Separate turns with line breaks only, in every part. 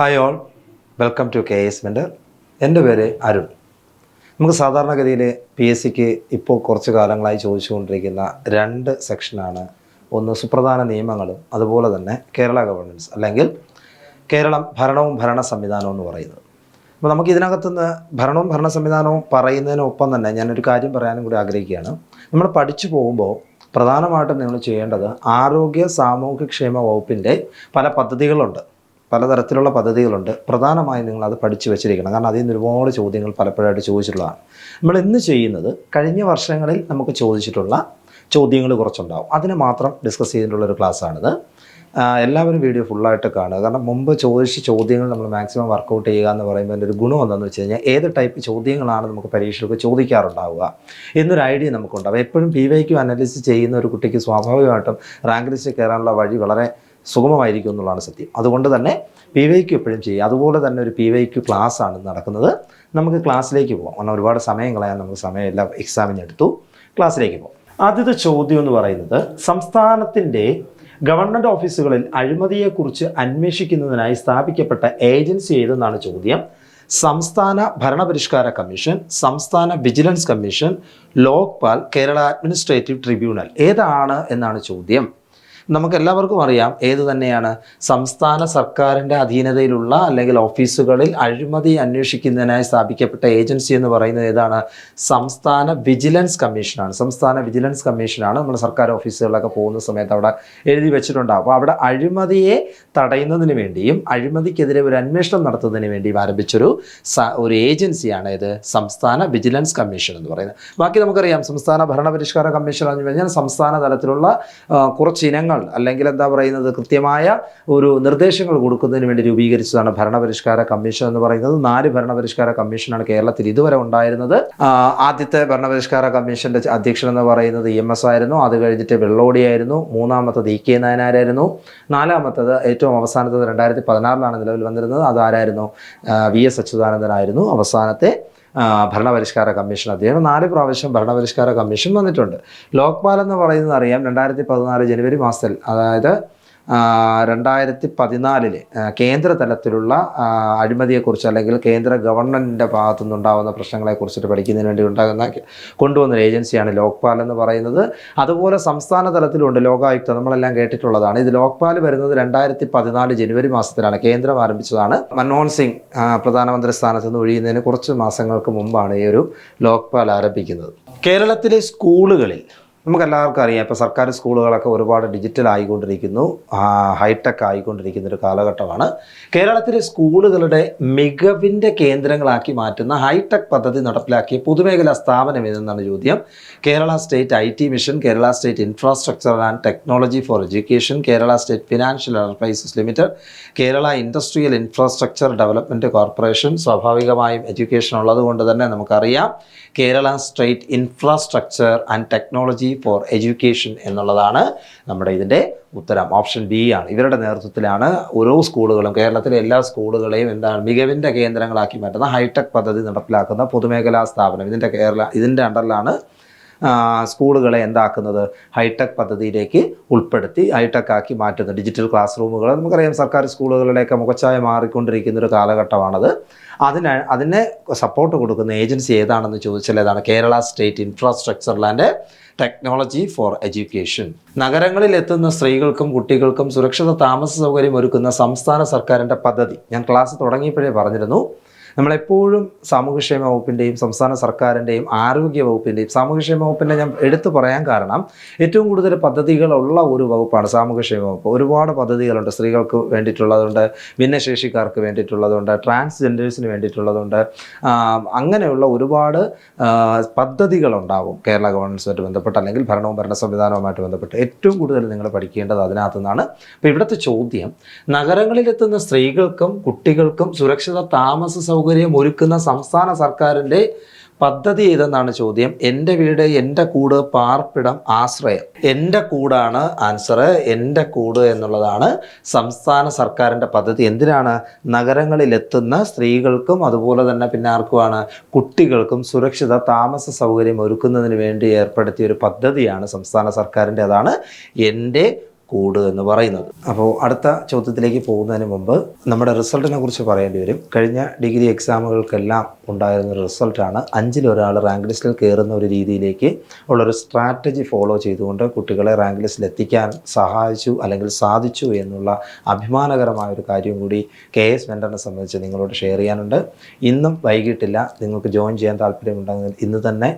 Hi all welcome to K S mentor എന്റെ പേര് അരുൺ. നമുക്ക് സാധാരണഗതിയിൽ പി എസ് സിക്ക് ഇപ്പോൾ കുറച്ച് കാലങ്ങളായി ചോദിച്ചുകൊണ്ടിരിക്കുന്ന രണ്ട് സെക്ഷനാണ് ഒന്ന് സുപ്രധാന നിയമങ്ങളും അതുപോലെ തന്നെ കേരള ഗവർണൻസ് അല്ലെങ്കിൽ കേരളം ഭരണവും ഭരണ സംവിധാനവും എന്ന് പറയുന്നത്. അപ്പോൾ നമുക്ക് ഇതിനകത്തുനിന്ന് ഭരണവും ഭരണ സംവിധാനവും പറയുന്നതിനൊപ്പം തന്നെ ഞാനൊരു കാര്യം പറയാനും കൂടി ആഗ്രഹിക്കുകയാണ്. നമ്മൾ പഠിച്ചു പോകുമ്പോൾ പ്രധാനമായിട്ടും നിങ്ങൾ ചെയ്യേണ്ടത് ആരോഗ്യ സാമൂഹ്യക്ഷേമ വകുപ്പിന്റെ പല പദ്ധതികളുണ്ട്. പലതരത്തിലുള്ള പദ്ധതികളുണ്ട്. പ്രധാനമായും നിങ്ങൾ അത് പഠിച്ചു വെച്ചിരിക്കണം. കാരണം അതിൽ നിന്ന് ഒരുപാട് ചോദ്യങ്ങൾ പലപ്പോഴായിട്ട് ചോദിച്ചിട്ടുള്ളതാണ്. നമ്മൾ ഇന്ന് ചെയ്യുന്നത് കഴിഞ്ഞ വർഷങ്ങളിൽ നമുക്ക് ചോദിച്ചിട്ടുള്ള ചോദ്യങ്ങൾ കുറച്ചുണ്ടാവും. അതിനെ മാത്രം ഡിസ്കസ് ചെയ്തിട്ടുള്ള ഒരു ക്ലാസ്സാണിത് എല്ലാവരും വീഡിയോ ഫുള്ളായിട്ട് കാണുക. കാരണം മുമ്പ് ചോദിച്ച ചോദ്യങ്ങൾ നമ്മൾ മാക്സിമം വർക്കൗട്ട് ചെയ്യുക എന്ന് പറയുമ്പോൾ എന്റെ ഒരു ഗുണം എന്താണെന്ന് വെച്ച് കഴിഞ്ഞാൽ ഏത് ടൈപ്പ് ചോദ്യങ്ങളാണ് നമുക്ക് പരീക്ഷകൾക്ക് ചോദിക്കാറുണ്ടാവുക എന്നൊരു ഐഡിയ നമുക്കുണ്ടാവും എപ്പോഴും പി വൈക്കും അനലിസിസ് ചെയ്യുന്ന ഒരു കുട്ടിക്ക് സ്വാഭാവികമായിട്ടും റാങ്ക് ലിസ്റ്റ് കയറാനുള്ള വഴി വളരെ സുഗമമായിരിക്കും എന്നുള്ളതാണ് സത്യം. അതുകൊണ്ട് തന്നെ പി വൈക്ക് എപ്പോഴും ചെയ്യുക. അതുപോലെ തന്നെ ഒരു പി വൈക്ക് ക്ലാസ് ആണ് നടക്കുന്നത്. നമുക്ക് ക്ലാസ്സിലേക്ക് പോകാം കാരണം ഒരുപാട് സമയം കളയാൻ നമുക്ക് സമയമില്ല. എക്സാമിന് എടുത്തു ക്ലാസ്സിലേക്ക് പോകാം ആദ്യത്തെ ചോദ്യം എന്ന് പറയുന്നത് സംസ്ഥാനത്തിന്റെ ഗവൺമെന്റ് ഓഫീസുകളിൽ അഴിമതിയെക്കുറിച്ച് അന്വേഷിക്കുന്നതിനായി സ്ഥാപിക്കപ്പെട്ട ഏജൻസി ഏതെന്നാണ് ചോദ്യം? സംസ്ഥാന ഭരണപരിഷ്കാര കമ്മീഷൻ സംസ്ഥാന vigilance commission Lokpal Kerala administrative tribunal. ഏതാണ് എന്നാണ് ചോദ്യം? നമുക്ക് എല്ലാവർക്കും അറിയാം ഏത് തന്നെയാണ് സംസ്ഥാന സർക്കാരിന്റെ അധീനതയിലുള്ള അല്ലെങ്കിൽ ഓഫീസുകളിൽ അഴിമതി അന്വേഷിക്കുന്നതിനായി സ്ഥാപിക്കപ്പെട്ട ഏജൻസി എന്ന് പറയുന്നത് ഏതാണ്? സംസ്ഥാന വിജിലൻസ് കമ്മീഷനാണ്. സംസ്ഥാന വിജിലൻസ് കമ്മീഷനാണ് നമ്മൾ സർക്കാർ ഓഫീസുകളിലൊക്കെ പോകുന്ന സമയത്ത് അവിടെ എഴുതി വെച്ചിട്ടുണ്ടാകും അപ്പോൾ അവിടെ അഴിമതിയെ തടയുന്നതിന് വേണ്ടിയും അഴിമതിക്കെതിരെ ഒരു അന്വേഷണം നടത്തുന്നതിന് വേണ്ടിയും ആരംഭിച്ചൊരു ഒരു ഏജൻസിയാണ് ഇത് സംസ്ഥാന വിജിലൻസ് കമ്മീഷൻ എന്ന് പറയുന്നത്. ബാക്കി നമുക്കറിയാം സംസ്ഥാന ഭരണപരിഷ്കാര കമ്മീഷൻ എന്ന് കഴിഞ്ഞാൽ സംസ്ഥാന തലത്തിലുള്ള കുറച്ച് ഇനങ്ങൾ അല്ലെങ്കിൽ എന്താ പറയുന്നത് കൃത്യമായ ഒരു നിർദ്ദേശങ്ങൾ കൊടുക്കുന്നതിന് വേണ്ടി രൂപീകരിച്ചതാണ് ഭരണപരിഷ്കാര കമ്മീഷൻ എന്ന് പറയുന്നത്. നാല് ഭരണപരിഷ്കാര കമ്മീഷനാണ് കേരളത്തിൽ ഇതുവരെ ഉണ്ടായിരുന്നത്. ആദ്യത്തെ ഭരണപരിഷ്കാര കമ്മീഷന്റെ അധ്യക്ഷൻ എന്ന് പറയുന്നത് ഇ എം എസ് ആയിരുന്നു. അത് കഴിഞ്ഞിട്ട് വെള്ളോടിയായിരുന്നു മൂന്നാമത്തത് ഇ കെ നായനാരായിരുന്നു. നാലാമത്തത് ഏറ്റവും അവസാനത്തത് രണ്ടായിരത്തി പതിനാറിലാണ് നിലവിൽ വന്നിരുന്നത്. അതാരായിരുന്നു? വി എസ് അച്യുതാനന്ദനായിരുന്നു അവസാനത്തെ ഭരണപരിഷ്കാര കമ്മീഷൻ അദ്ദേഹം നാല് പ്രാവശ്യം ഭരണപരിഷ്കാര കമ്മീഷൻ വന്നിട്ടുണ്ട്. ലോക്പാൽ എന്ന് പറയുന്നത് അറിയാം രണ്ടായിരത്തി പതിനാല് ജനുവരി മാസത്തിൽ. അതായത് രണ്ടായിരത്തി പതിനാലിൽ കേന്ദ്ര തലത്തിലുള്ള അഴിമതിയെക്കുറിച്ച് അല്ലെങ്കിൽ കേന്ദ്ര ഗവൺമെന്റിന്റെ ഭാഗത്തു നിന്നുണ്ടാകുന്ന പ്രശ്നങ്ങളെക്കുറിച്ചിട്ട് പഠിക്കുന്നതിന് വേണ്ടി ഉണ്ടാകുന്ന കൊണ്ടുവന്ന ഒരു ഏജൻസിയാണ് ലോക്പാൽ എന്ന് പറയുന്നത്. അതുപോലെ സംസ്ഥാന തലത്തിലുണ്ട് ലോകായുക്ത നമ്മളെല്ലാം കേട്ടിട്ടുള്ളതാണ്. ഇത് ലോക്പാൽ വരുന്നത് രണ്ടായിരത്തി പതിനാല് ജനുവരി മാസത്തിലാണ് കേന്ദ്രം ആരംഭിച്ചതാണ്. മൻമോഹൻ സിംഗ് പ്രധാനമന്ത്രി സ്ഥാനത്ത് നിന്ന് ഒഴിയുന്നതിന് കുറച്ച് മാസങ്ങൾക്ക് മുമ്പാണ് ഈ ഒരു ലോക്പാൽ ആരംഭിക്കുന്നത്. കേരളത്തിലെ സ്കൂളുകളിൽ നമുക്ക് എല്ലാവർക്കും അറിയാം ഇപ്പോൾ സർക്കാർ സ്കൂളുകളൊക്കെ ഒരുപാട് ഡിജിറ്റൽ ആയിക്കൊണ്ടിരിക്കുന്നു ഹൈടെക് ആയിക്കൊണ്ടിരിക്കുന്ന ഒരു കാലഘട്ടമാണ്. കേരളത്തിലെ സ്കൂളുകളുടെ മികവിന്റെ കേന്ദ്രങ്ങളാക്കി മാറ്റുന്ന ഹൈടെക് പദ്ധതി നടപ്പിലാക്കിയ പൊതുമേഖലാ സ്ഥാപനം ഏതെന്നാണ് ചോദ്യം. Kerala state I T mission Kerala state infrastructure and technology for education Kerala state financial enterprises limited Kerala industrial infrastructure development corporation സ്വാഭാവികമായും എഡ്യൂക്കേഷൻ ഉള്ളതുകൊണ്ട് തന്നെ നമുക്കറിയാം Kerala state infrastructure and technology for education എന്നുള്ളതാണ് നമ്മുടെ ഇതിന്റെ ഉത്തരം. ഓപ്ഷൻ ബി ആണ്. ഇവരുടെ നേതൃത്വത്തിലാണ് ഓരോ സ്കൂളുകളും കേരളത്തിലെ എല്ലാ സ്കൂളുകളെയും എന്താണ് മികവിന്റെ കേന്ദ്രങ്ങളാക്കി മാറ്റുന്ന ഹൈടെക് പദ്ധതി നടപ്പിലാക്കുന്ന പൊതുമേഖലാ സ്ഥാപനം. ഇതിന്റെ കേരള ഇതിന്റെ അണ്ടറിലാണ് സ്കൂളുകളെ എന്താക്കുന്നത്? ഹൈടെക് പദ്ധതിയിലേക്ക് ഉൾപ്പെടുത്തി ഹൈടെക് ആക്കി മാറ്റുന്നത് ഡിജിറ്റൽ ക്ലാസ് റൂമുകൾ നമുക്കറിയാം സർക്കാർ സ്കൂളുകളുടെയൊക്കെ മുഖച്ഛായ മാറിക്കൊണ്ടിരിക്കുന്ന ഒരു കാലഘട്ടമാണത്. അതിന് അതിനെ സപ്പോർട്ട് കൊടുക്കുന്ന ഏജൻസി ഏതാണെന്ന് ചോദിച്ചാൽ ഏതാണ്? Kerala state infrastructure and technology for education. നഗരങ്ങളിൽ എത്തുന്ന സ്ത്രീകൾക്കും കുട്ടികൾക്കും സുരക്ഷിത താമസ സൗകര്യം ഒരുക്കുന്ന സംസ്ഥാന സർക്കാരിന്റെ പദ്ധതി. ഞാൻ ക്ലാസ് തുടങ്ങിയപ്പോഴേ പറഞ്ഞിരുന്നു. നമ്മളെപ്പോഴും സാമൂഹ്യക്ഷേമ വകുപ്പിന്റെയും സംസ്ഥാന സർക്കാരിന്റെയും ആരോഗ്യ വകുപ്പിന്റെയും സാമൂഹ്യക്ഷേമ വകുപ്പിന്റെ ഞാൻ എടുത്തു പറയാൻ കാരണം ഏറ്റവും കൂടുതൽ പദ്ധതികളുള്ള ഒരു വകുപ്പാണ് സാമൂഹ്യക്ഷേമ വകുപ്പ്. ഒരുപാട് പദ്ധതികളുണ്ട്. സ്ത്രീകൾക്ക് വേണ്ടിയിട്ടുള്ളതുണ്ട് ഭിന്നശേഷിക്കാർക്ക് വേണ്ടിയിട്ടുള്ളതുണ്ട് ട്രാൻസ്ജെൻഡേഴ്സിന് വേണ്ടിയിട്ടുള്ളതുണ്ട്. അങ്ങനെയുള്ള ഒരുപാട് പദ്ധതികളുണ്ടാവും കേരള ഗവൺമെന്റുമായിട്ട് ബന്ധപ്പെട്ട് അല്ലെങ്കിൽ ഭരണവും ഭരണ സംവിധാനവുമായിട്ട് ബന്ധപ്പെട്ട്. ഏറ്റവും കൂടുതൽ നിങ്ങൾ പഠിക്കേണ്ടത് അതിനകത്തു നിന്നാണ് അപ്പോൾ ഇവിടുത്തെ ചോദ്യം നഗരങ്ങളിലെത്തുന്ന സ്ത്രീകൾക്കും കുട്ടികൾക്കും സുരക്ഷിത താമസ സൗകര്യം ഒരുക്കുന്ന സംസ്ഥാന സർക്കാരിന്റെ പദ്ധതി ഏതെന്നാണ് ചോദ്യം? എന്റെ വീട് എന്റെ കൂട് പാർപ്പിടം ആശ്രയം. എന്റെ കൂടാണ് ആൻസർ. എന്റെ കൂട് എന്നുള്ളതാണ് സംസ്ഥാന സർക്കാരിന്റെ പദ്ധതി. എന്തിനാണ്? നഗരങ്ങളിലെത്തുന്ന സ്ത്രീകൾക്കും അതുപോലെ തന്നെ പിന്നെ ആർക്കുമാണ്? കുട്ടികൾക്കും സുരക്ഷിത താമസ സൗകര്യം ഒരുക്കുന്നതിന് വേണ്ടി ഏർപ്പെടുത്തിയ ഒരു പദ്ധതിയാണ് സംസ്ഥാന സർക്കാരിന്റെ അതാണ് എന്റെ കൂട് എന്ന് പറയുന്നത്. അപ്പോൾ അടുത്ത ചോദ്യത്തിലേക്ക് പോകുന്നതിന് മുമ്പ് നമ്മുടെ റിസൾട്ടിനെ കുറിച്ച് പറയേണ്ടി വരും. കഴിഞ്ഞ ഡിഗ്രി എക്സാമുകൾക്കെല്ലാം ഉണ്ടായിരുന്ന റിസൾട്ടാണ് അഞ്ചിൽ ഒരാൾ റാങ്ക് ലിസ്റ്റിൽ കയറുന്ന ഒരു രീതിയിലേക്ക് ഉള്ളൊരു സ്ട്രാറ്റജി ഫോളോ ചെയ്തുകൊണ്ട് കുട്ടികളെ റാങ്ക് ലിസ്റ്റിൽ എത്തിക്കാൻ സഹായിച്ചു അല്ലെങ്കിൽ സാധിച്ചു എന്നുള്ള അഭിമാനകരമായ ഒരു കാര്യം കൂടി കെ എസ് വെൻഡറിനെ സംബന്ധിച്ച് നിങ്ങളോട് ഷെയർ ചെയ്യാനുണ്ട്. ഇന്നും വൈകിട്ടില്ല. നിങ്ങൾക്ക് ജോയിൻ ചെയ്യാൻ താല്പര്യമുണ്ടെങ്കിൽ ഇന്ന് തന്നെ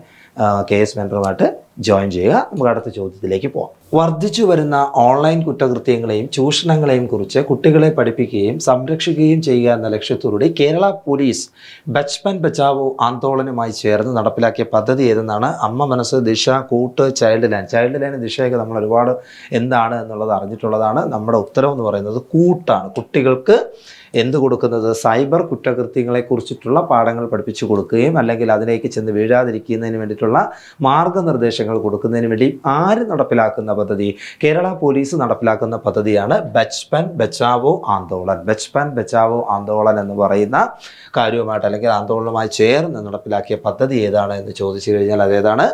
കെ എസ് മെമ്പറുമായിട്ട് ജോയിൻ ചെയ്യുക. നമുക്ക് അടുത്ത ചോദ്യത്തിലേക്ക് പോകാം വർദ്ധിച്ചു വരുന്ന ഓൺലൈൻ കുറ്റകൃത്യങ്ങളെയും ചൂഷണങ്ങളെയും കുറിച്ച് കുട്ടികളെ പഠിപ്പിക്കുകയും സംരക്ഷിക്കുകയും ചെയ്യുക എന്ന ലക്ഷ്യത്തോടെ കേരള പോലീസ് ബച്ച്മൻ ബച്ചാവോ ആന്തോളനുമായി ചേർന്ന് നടപ്പിലാക്കിയ പദ്ധതി ഏതെന്നാണ് Amma Manassu Disha Koottu child line. Child line ദിശയൊക്കെ നമ്മൾ ഒരുപാട് എന്താണ് എന്നുള്ളത് അറിഞ്ഞിട്ടുള്ളതാണ്. നമ്മുടെ ഉത്തരം എന്ന് പറയുന്നത് കൂട്ടാണ്. കുട്ടികൾക്ക് എന്ത് കൊടുക്കുന്നത്? സൈബർ കുറ്റകൃത്യങ്ങളെ കുറിച്ചിട്ടുള്ള പാഠങ്ങൾ പഠിപ്പിച്ചു കൊടുക്കുകയും അല്ലെങ്കിൽ അതിലേക്ക് ചെന്ന് വീഴാതിരിക്കുന്നതിന് വേണ്ടിയിട്ടുള്ള മാർഗനിർദ്ദേശങ്ങൾ കൊടുക്കുന്നതിന് വേണ്ടി ആര് നടപ്പിലാക്കുന്ന പദ്ധതി? കേരള പോലീസ് നടപ്പിലാക്കുന്ന പദ്ധതിയാണ് ബച്ച്പൻ ബച്ചാവോ ആന്തോളൻ. ബച്ച്പൻ ബച്ചാവോ ആന്തോളൻ എന്ന് പറയുന്ന കാര്യവുമായിട്ട് അല്ലെങ്കിൽ ആന്തോളനുമായി ചേർന്ന് നടപ്പിലാക്കിയ പദ്ധതി ഏതാണ് എന്ന് ചോദിച്ചു കഴിഞ്ഞാൽ അതേതാണ്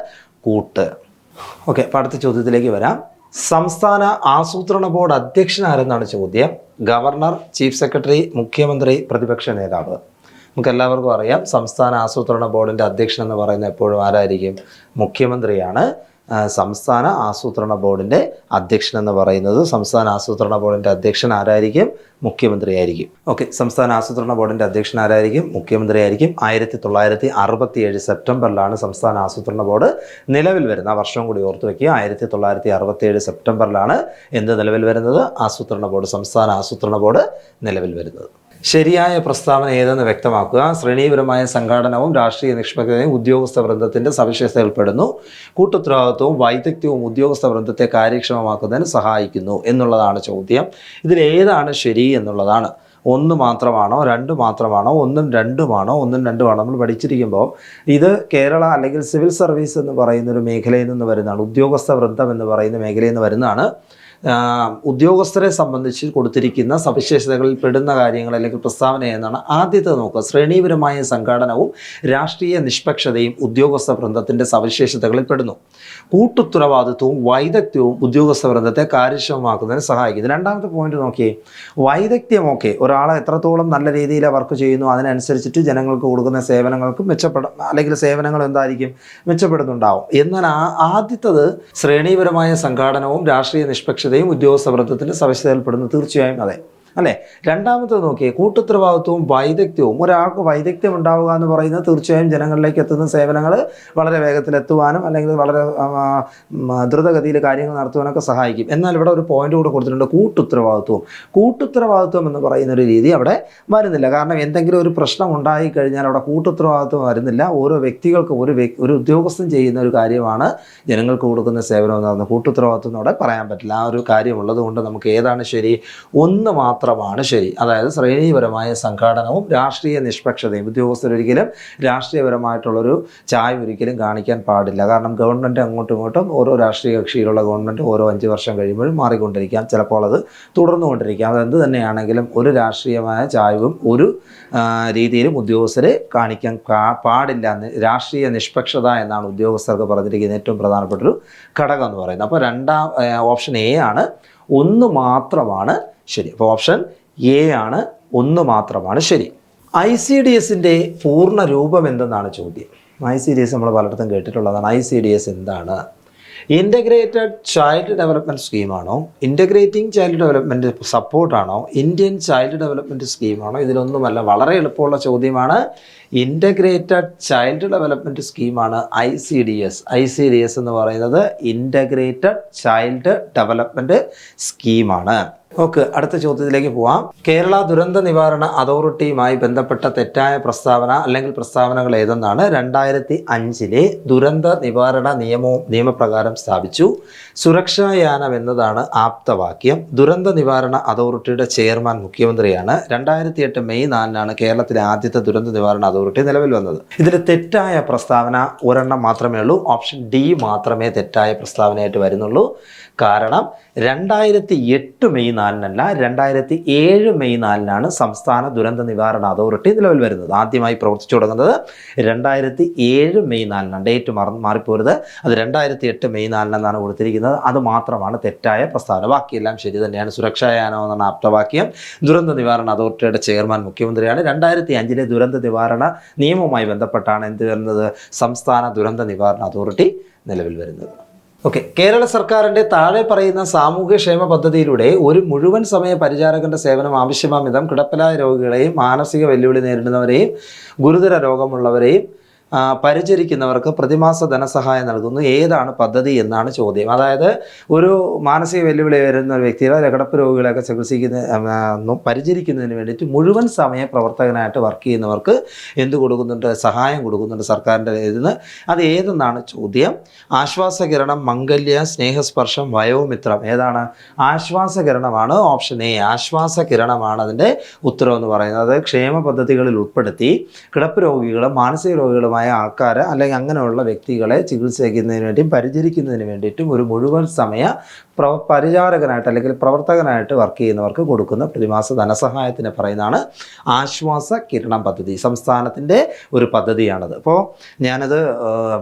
കൂട്ട്. ഓക്കെ അടുത്ത ചോദ്യത്തിലേക്ക് വരാം. സംസ്ഥാന ആസൂത്രണ ബോർഡ് അധ്യക്ഷൻ ആരെന്നാണ് ചോദ്യം? ഗവർണർ ചീഫ് സെക്രട്ടറി മുഖ്യമന്ത്രി പ്രതിപക്ഷ നേതാവ്. നമുക്ക് എല്ലാവർക്കും അറിയാം സംസ്ഥാന ആസൂത്രണ ബോർഡിന്റെ അധ്യക്ഷൻ എന്ന് പറയുന്ന എപ്പോഴും ആരായിരിക്കും? മുഖ്യമന്ത്രിയാണ്. സംസ്ഥാന ആസൂത്രണ ബോർഡിന്റെ അധ്യക്ഷൻ എന്ന് പറയുന്നത് സംസ്ഥാന ആസൂത്രണ ബോർഡിന്റെ അധ്യക്ഷൻ ആരായിരിക്കും? മുഖ്യമന്ത്രി ആയിരിക്കും. ഓക്കെ സംസ്ഥാന ആസൂത്രണ ബോർഡിന്റെ അധ്യക്ഷൻ ആരായിരിക്കും? മുഖ്യമന്ത്രി ആയിരിക്കും. ആയിരത്തി തൊള്ളായിരത്തി അറുപത്തി ഏഴ് സെപ്റ്റംബറിലാണ് സംസ്ഥാന ആസൂത്രണ ബോർഡ് നിലവിൽ വരുന്നത്. ആ വർഷം കൂടി ഓർത്തു വയ്ക്കുക ആയിരത്തി തൊള്ളായിരത്തി അറുപത്തി ഏഴ് സെപ്റ്റംബറിലാണ് എന്ത് നിലവിൽ വരുന്നത്? ആസൂത്രണ ബോർഡ് സംസ്ഥാന ആസൂത്രണ ബോർഡ് നിലവിൽ വരുന്നത്. ശരിയായ പ്രസ്താവന ഏതെന്ന് വ്യക്തമാക്കുക. ശ്രേണീപരമായ സംഘാടനവും രാഷ്ട്രീയ നിഷ്പക്ഷതയും ഉദ്യോഗസ്ഥ വൃന്ദത്തിന്റെ സവിശേഷതയിൽപ്പെടുന്നു. കൂട്ടുത്തരവാദിത്വവും വൈദഗ്ധ്യവും ഉദ്യോഗസ്ഥ വൃന്ദത്തെ കാര്യക്ഷമമാക്കുന്നതിന് സഹായിക്കുന്നു എന്നുള്ളതാണ് ചോദ്യം. ഇതിൽ ഏതാണ് ശരി എന്നുള്ളതാണ്. ഒന്ന് മാത്രമാണോ രണ്ട് മാത്രമാണോ ഒന്നും രണ്ടുമാണോ ഒന്നും രണ്ടുമാണോ നമ്മൾ പഠിച്ചിരിക്കുമ്പോൾ ഇത് കേരള അല്ലെങ്കിൽ സിവിൽ സർവീസ് എന്ന് പറയുന്ന ഒരു മേഖലയിൽ നിന്ന് വരുന്നതാണ്. ഉദ്യോഗസ്ഥ വൃന്ദം എന്ന് പറയുന്ന മേഖലയിൽ നിന്ന് വരുന്നതാണ്. ഉദ്യോഗസ്ഥരെ സംബന്ധിച്ച് കൊടുത്തിരിക്കുന്ന സവിശേഷതകളിൽ പെടുന്ന കാര്യങ്ങൾ അല്ലെങ്കിൽ പ്രസ്താവന എന്നാണ് ആദ്യത്തെ നോക്കുക ശ്രേണീപരമായ സംഘാടനവും രാഷ്ട്രീയ നിഷ്പക്ഷതയും ഉദ്യോഗസ്ഥ വൃന്ദത്തിന്റെ സവിശേഷതകളിൽ പെടുന്നു. കൂട്ടുത്തരവാദിത്വവും വൈദഗ്ധ്യവും ഉദ്യോഗസ്ഥ വൃന്ദത്തെ കാര്യക്ഷമമാക്കുന്നതിന് സഹായിക്കുന്നു രണ്ടാമത്തെ പോയിന്റ് നോക്കിയേ. വൈദഗ്ധ്യം ഓക്കെ ഒരാളെ എത്രത്തോളം നല്ല രീതിയിൽ വർക്ക് ചെയ്യുന്നു അതിനനുസരിച്ചിട്ട് ജനങ്ങൾക്ക് കൊടുക്കുന്ന സേവനങ്ങൾക്ക് മെച്ചപ്പെടും അല്ലെങ്കിൽ സേവനങ്ങൾ എന്തായിരിക്കും മെച്ചപ്പെടുന്നുണ്ടാവും. എന്നാൽ ആ ആദ്യത്തത് ശ്രേണീപരമായ സംഘാടനവും രാഷ്ട്രീയ നിഷ്പക്ഷതയും ഉദ്യോഗസ്ഥ വൃത്തത്തിന്റെ സവിശേഷതയിൽപ്പെടുന്നു. തീർച്ചയായും അതെ. അല്ലേ? രണ്ടാമത്തത് നോക്കിയേ കൂട്ടുത്തരവാദിത്വവും വൈദഗ്ധ്യവും. ഒരാൾക്ക് വൈദഗ്ധ്യം ഉണ്ടാവുക എന്ന് പറയുന്നത് തീർച്ചയായും ജനങ്ങളിലേക്ക് എത്തുന്ന സേവനങ്ങൾ വളരെ വേഗത്തിൽ എത്തുവാനും അല്ലെങ്കിൽ വളരെ ദ്രുതഗതിയിൽ കാര്യങ്ങൾ നടത്തുവാനൊക്കെ സഹായിക്കും. എന്നാൽ ഇവിടെ ഒരു പോയിന്റ് കൂടെ കൊടുത്തിട്ടുണ്ട് കൂട്ടുത്തരവാദിത്വവും. കൂട്ടുത്തരവാദിത്വം എന്ന് പറയുന്ന ഒരു രീതി അവിടെ വരുന്നില്ല. കാരണം എന്തെങ്കിലും ഒരു പ്രശ്നം ഉണ്ടായി കഴിഞ്ഞാൽ അവിടെ കൂട്ടുത്തരവാദിത്വം വരുന്നില്ല. ഓരോ വ്യക്തികൾക്കും ഒരു ഒരു ഉദ്യോഗസ്ഥൻ ചെയ്യുന്ന ഒരു കാര്യമാണ് ജനങ്ങൾക്ക് കൊടുക്കുന്ന സേവനം എന്ന് പറയുന്നത് കൂട്ടുത്തരവാദിത്വം അവിടെ പറയാൻ പറ്റില്ല. ആ ഒരു കാര്യമുള്ളത് കൊണ്ട് നമുക്ക് ഏതാണ് ശരി? ഒന്ന് മാത്രമാണ് ശരി. അതായത് ശ്രേണീപരമായ സംഘാടനവും രാഷ്ട്രീയ നിഷ്പക്ഷതയും. ഉദ്യോഗസ്ഥർ ഒരിക്കലും രാഷ്ട്രീയപരമായിട്ടുള്ളൊരു ചായ ഒരിക്കലും കാണിക്കാൻ പാടില്ല. കാരണം ഗവൺമെന്റ് അങ്ങോട്ടും ഇങ്ങോട്ടും ഓരോ രാഷ്ട്രീയ കക്ഷിയിലുള്ള ഗവൺമെന്റ് ഓരോ അഞ്ച് വർഷം കഴിയുമ്പോഴും മാറിക്കൊണ്ടിരിക്കാം. ചിലപ്പോൾ അത് തുടർന്നുകൊണ്ടിരിക്കാം. അത് എന്ത് തന്നെയാണെങ്കിലും ഒരു രാഷ്ട്രീയമായ ചായവും ഒരു രീതിയിലും ഉദ്യോഗസ്ഥരെ കാണിക്കാൻ പാടില്ല എന്ന് രാഷ്ട്രീയ നിഷ്പക്ഷത എന്നാണ് ഉദ്യോഗസ്ഥർക്ക് പറഞ്ഞിരിക്കുന്ന ഏറ്റവും പ്രധാനപ്പെട്ട ഒരു ഘടകം എന്ന് പറയുന്നത്. അപ്പോൾ രണ്ടാം ഓപ്ഷൻ എ ആണ്. ഒന്ന് മാത്രമാണ് ശരി. അപ്പോൾ ഓപ്ഷൻ എ ആണ് ഒന്ന് മാത്രമാണ് ശരി. ഐ സി ഡി എസിന്റെ പൂർണ രൂപം എന്തെന്നാണ് ചോദ്യം? ഐ സി ഡി എസ് നമ്മൾ പലയിടത്തും കേട്ടിട്ടുള്ളതാണ്. ഐ സി ഡി എസ് എന്താണ്? ഇന്റഗ്രേറ്റഡ് ചൈൽഡ് ഡെവലപ്മെന്റ് സ്കീമാണോ ഇന്റഗ്രേറ്റിംഗ് ചൈൽഡ് ഡെവലപ്മെന്റ് സപ്പോർട്ടാണോ ഇന്ത്യൻ ചൈൽഡ് ഡെവലപ്മെന്റ് സ്കീമാണോ ഇതിലൊന്നുമല്ല വളരെ എളുപ്പമുള്ള ചോദ്യമാണ്. ഇന്റഗ്രേറ്റഡ് ചൈൽഡ് ഡെവലപ്മെന്റ് സ്കീമാണ് I C D S I C D S എന്ന് പറയുന്നത് ഇന്റഗ്രേറ്റഡ് ചൈൽഡ് ഡെവലപ്മെന്റ് സ്കീമാണ് ഓക്കെ അടുത്ത ചോദ്യത്തിലേക്ക് പോവാം. കേരള ദുരന്ത നിവാരണ അതോറിറ്റിയുമായി ബന്ധപ്പെട്ട തെറ്റായ പ്രസ്താവന അല്ലെങ്കിൽ പ്രസ്താവനകൾ ഏതെന്നാണ് രണ്ടായിരത്തി അഞ്ചിലെ ദുരന്ത നിവാരണ നിയമവും നിയമപ്രകാരം സ്ഥാപിച്ചു. സുരക്ഷായാനം എന്നതാണ് ആപ്തവാക്യം. ദുരന്ത നിവാരണ അതോറിറ്റിയുടെ ചെയർമാൻ മുഖ്യമന്ത്രിയാണ്. രണ്ടായിരത്തി എട്ട് മെയ് നാലിനാണ് കേരളത്തിലെ ആദ്യത്തെ ദുരന്ത നിവാരണ അതോറിറ്റി നിലവിൽ വന്നത്. ഇതിൽ തെറ്റായ പ്രസ്താവന ഒരെണ്ണം മാത്രമേ ഉള്ളൂ. ഓപ്ഷൻ ഡി മാത്രമേ തെറ്റായ പ്രസ്താവനയായിട്ട് വരുന്നുള്ളൂ. കാരണം രണ്ടായിരത്തി എട്ട് മെയ് നാലിനല്ല രണ്ടായിരത്തി ഏഴ് മെയ് നാലിനാണ് സംസ്ഥാന ദുരന്ത നിവാരണ അതോറിറ്റി നിലവിൽ വരുന്നത്. ആദ്യമായി പ്രവർത്തിച്ചു തുടങ്ങുന്നത് രണ്ടായിരത്തി ഏഴ് മെയ് നാലിനാണ്. ഡേറ്റ് മറന്ന് മാറിപ്പോരുത്. അത് രണ്ടായിരത്തി എട്ട് മെയ് നാലിനെന്നാണ് കൊടുത്തിരിക്കുന്നത്. അത് മാത്രമാണ് തെറ്റായ പ്രസ്താവന. ബാക്കിയെല്ലാം ശരി തന്നെയാണ്. സുരക്ഷായാനോ എന്നാണ് ആപ്തവാക്യം. ദുരന്ത നിവാരണ അതോറിറ്റിയുടെ ചെയർമാൻ മുഖ്യമന്ത്രിയാണ്. രണ്ടായിരത്തി അഞ്ചിലെ ദുരന്ത നിവാരണ നിയമവുമായി ബന്ധപ്പെട്ടാണ് എന്ത് വരുന്നത്? സംസ്ഥാന ദുരന്ത നിവാരണ അതോറിറ്റി നിലവിൽ വരുന്നത്. ഓക്കെ കേരള സർക്കാരിന്റെ താഴെ പറയുന്ന സാമൂഹ്യക്ഷേമ പദ്ധതിയിലൂടെ ഒരു മുഴുവൻ സമയ പരിചാരകന്റെ സേവനം ആവശ്യമാം വിധം കിടപ്പിലായ രോഗികളെയും മാനസിക വെല്ലുവിളി നേരിടുന്നവരെയും ഗുരുതര രോഗമുള്ളവരെയും പരിചരിക്കുന്നവർക്ക് പ്രതിമാസ ധനസഹായം നൽകുന്നു. ഏതാണ് പദ്ധതി എന്നാണ് ചോദ്യം. അതായത് ഒരു മാനസിക വെല്ലുവിളി വരുന്ന ഒരു വ്യക്തികളെ രകടപ്പ് കിടപ്പ് രോഗികളെയൊക്കെ ചികിത്സിക്കുന്ന പരിചരിക്കുന്നതിന് വേണ്ടിയിട്ട് മുഴുവൻ സമയ പ്രവർത്തകനായിട്ട് വർക്ക് ചെയ്യുന്നവർക്ക് എന്ത് കൊടുക്കുന്നുണ്ട്? സഹായം കൊടുക്കുന്നുണ്ട് സർക്കാരിന്റെ ഇതിന് അത് ഏതെന്നാണ് ചോദ്യം. ആശ്വാസകിരണം മംഗല്യ സ്നേഹസ്പർശം വയോമിത്രം ഏതാണ്? ആശ്വാസകിരണമാണ് ഓപ്ഷൻ എ. ആശ്വാസകിരണമാണ് അതിന്റെ ഉത്തരവെന്ന് പറയുന്നത്. ക്ഷേമ പദ്ധതികളിൽ ഉൾപ്പെടുത്തി കിടപ്പ് രോഗികളും മാനസിക രോഗികളുമായ ആൾക്കാർ അല്ലെങ്കിൽ അങ്ങനെയുള്ള വ്യക്തികളെ ചികിത്സിക്കുന്നതിന് വേണ്ടിയും പരിചരിക്കുന്നതിന് വേണ്ടിയിട്ടും ഒരു മുഴുവൻ സമയ പ്രവ പരിചാരകനായിട്ട് അല്ലെങ്കിൽ പ്രവർത്തകനായിട്ട് വർക്ക് ചെയ്യുന്നവർക്ക് കൊടുക്കുന്ന പ്രതിമാസ ധനസഹായത്തിന് പറയുന്നതാണ് ആശ്വാസ കിരണം പദ്ധതി. സംസ്ഥാനത്തിന്റെ ഒരു പദ്ധതിയാണത്. അപ്പോൾ ഞാനത്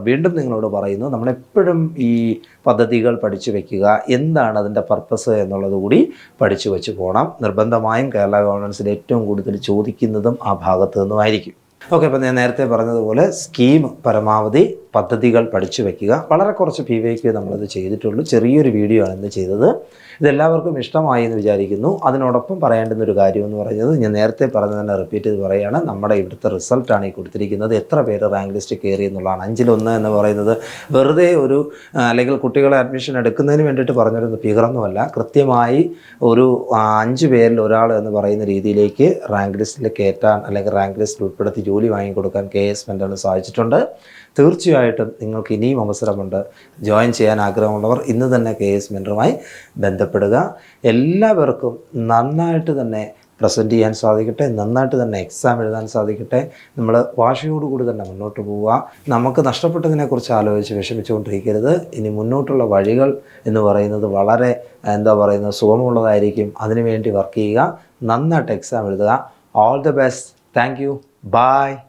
വീണ്ടും നിങ്ങളോട് പറയുന്നു. നമ്മളെപ്പോഴും ഈ പദ്ധതികൾ പഠിച്ചു വയ്ക്കുക എന്താണ് അതിന്റെ പർപ്പസ് എന്നുള്ളത് കൂടി പഠിച്ചു വെച്ച് പോകണം നിർബന്ധമായും കേരള ഗവൺമെൻസിൽ ഏറ്റവും കൂടുതൽ ചോദിക്കുന്നതും ആ ഭാഗത്തു നിന്നുമായിരിക്കും. ഓക്കെ അപ്പോൾ ഞാൻ നേരത്തെ പറഞ്ഞതുപോലെ സ്കീം പരമാവധി പദ്ധതികൾ പഠിച്ചു വയ്ക്കുക വളരെ കുറച്ച് പി വൈ ക്യു നമ്മളിത് ചെയ്തിട്ടുള്ളൂ. ചെറിയൊരു വീഡിയോ ആണ് ഇന്ന് ചെയ്തത്. ഇതെല്ലാവർക്കും ഇഷ്ടമായി എന്ന് വിചാരിക്കുന്നു. അതിനോടൊപ്പം പറയേണ്ടുന്ന ഒരു കാര്യം എന്ന് പറയുന്നത് ഞാൻ നേരത്തെ പറഞ്ഞത് തന്നെ റിപ്പീറ്റ് ചെയ്ത് പറയുകയാണ്. നമ്മുടെ ഇവിടുത്തെ റിസൾട്ടാണ് ഈ കൊടുത്തിരിക്കുന്നത്. എത്ര പേര് റാങ്ക് ലിസ്റ്റ് കയറി എന്നുള്ളതാണ്. അഞ്ചിലൊന്ന് എന്ന് പറയുന്നത് വെറുതെ ഒരു അല്ലെങ്കിൽ കുട്ടികളെ അഡ്മിഷൻ എടുക്കുന്നതിന് വേണ്ടിയിട്ട് പറഞ്ഞൊരു ഫിഗറൊന്നുമല്ല കൃത്യമായി ഒരു അഞ്ച് പേരിൽ ഒരാൾ എന്ന് പറയുന്ന രീതിയിലേക്ക് റാങ്ക് ലിസ്റ്റിൽ കയറ്റാൻ അല്ലെങ്കിൽ റാങ്ക് ലിസ്റ്റിൽ ഉൾപ്പെടുത്തി ജോലി വാങ്ങിക്കൊടുക്കാൻ കെ എസ് മെന്റാണ് സാധിച്ചിട്ടുണ്ട് തീർച്ചയായിട്ടും നിങ്ങൾക്ക് ഇനിയും അവസരമുണ്ട്. ജോയിൻ ചെയ്യാൻ ആഗ്രഹമുള്ളവർ ഇന്ന് തന്നെ കെ എസ് മെന്ററുമായി ബന്ധപ്പെടുക. എല്ലാവർക്കും നന്നായിട്ട് തന്നെ പ്രസന്റ് ചെയ്യാൻ സാധിക്കട്ടെ നന്നായിട്ട് തന്നെ എക്സാം എഴുതാൻ സാധിക്കട്ടെ. നമ്മൾ വാശിയോടുകൂടി തന്നെ മുന്നോട്ട് പോവുക. നമുക്ക് നഷ്ടപ്പെട്ടതിനെക്കുറിച്ച് ആലോചിച്ച് വിഷമിച്ചുകൊണ്ടിരിക്കരുത്. ഇനി മുന്നോട്ടുള്ള വഴികൾ എന്ന് പറയുന്നത് വളരെ എന്താ പറയുന്നത് സുഖമുള്ളതായിരിക്കും. അതിനുവേണ്ടി വർക്ക് ചെയ്യുക. നന്നായിട്ട് എക്സാം എഴുതുക. All the best thank you bye